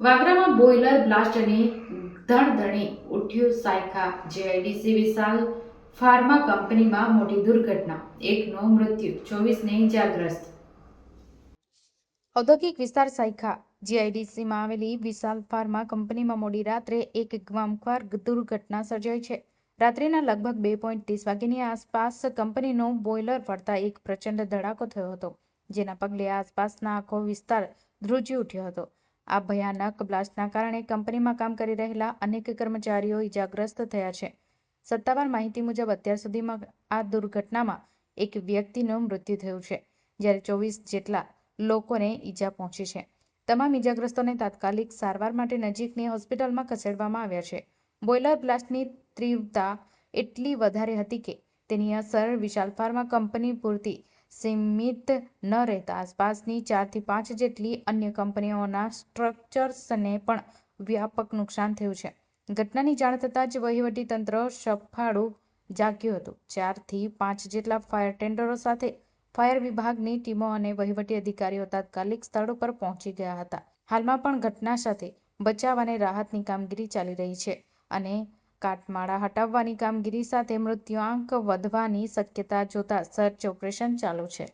વાગરામાં boiler blast અને ધણધણી ઉઠ્યું Saykha JIDC વિશાલ pharma કંપનીમાં મોટી દુર્ઘટના. એકનો મૃત્યુ. ચોવીસને ઇજાગ્રસ્ત. ઔદ્યોગિક વિસ્તાર સાયખા જીઆઈડીસીમાં આવેલી વિશાલ ફાર્મા કંપનીમાં મોડી રાત્રે એક ગ્વામખ્વાર દુર્ઘટના સર્જાઈ છે. રાત્રિના લગભગ બે પોઈન્ટ ત્રીસ વાગ્યાની આસપાસ કંપનીનો બોઇલર ફરતા એક પ્રચંડ ધડાકો થયો હતો, જેના પગલે આસપાસના આખો વિસ્તાર ધ્રુજી ઉઠ્યો હતો. આ ભયાનક બ્લાસ્ટના કારણે કંપનીમાં કામ કરી રહેલા અનેક કર્મચારીઓ ઇજાગ્રસ્ત થયા છે. સત્તાવાર માહિતી મુજબ અત્યાર સુધીમાં આ દુર્ઘટનામાં એક વ્યક્તિનું મૃત્યુ થયું છે, જ્યારે ચોવીસ જેટલા લોકોને ઈજા પહોંચી છે. તમામ ઈજાગ્રસ્તોને તાત્કાલિક સારવાર માટે નજીકની હોસ્પિટલમાં ખસેડવામાં આવ્યા છે. બોઇલર બ્લાસ્ટની તીવ્રતા એટલી વધારે હતી કે તેની અસર વિશાલ ફાર્મા કંપની પૂરતી સીમિત ન રહેતા. આસપાસની ચારથી પાંચ જેટલી અન્ય કંપનીઓના સ્ટ્રક્ચર્સને પણ વ્યાપક નુકસાન થયું છે. ઘટનાની જાણ થતાં જ વહીવટી તંત્ર સફાળું જાગ્યું હતું. ચારથી પાંચ જેટલા ફાયર ટેન્ડરો સાથે ફાયર વિભાગની ટીમો અને વહીવટી અધિકારીઓ તાત્કાલિક સ્થળ ઉપર પહોંચી ગયા હતા. હાલમાં પણ ઘટના સાથે બચાવ અને રાહતની કામગીરી ચાલી રહી છે અને કાટમાળા હટાવવાની કામગીરી સાથે મૃત્યુઆંક વધવાની શક્યતા જોતા સર્ચ ઓપરેશન ચાલુ છે.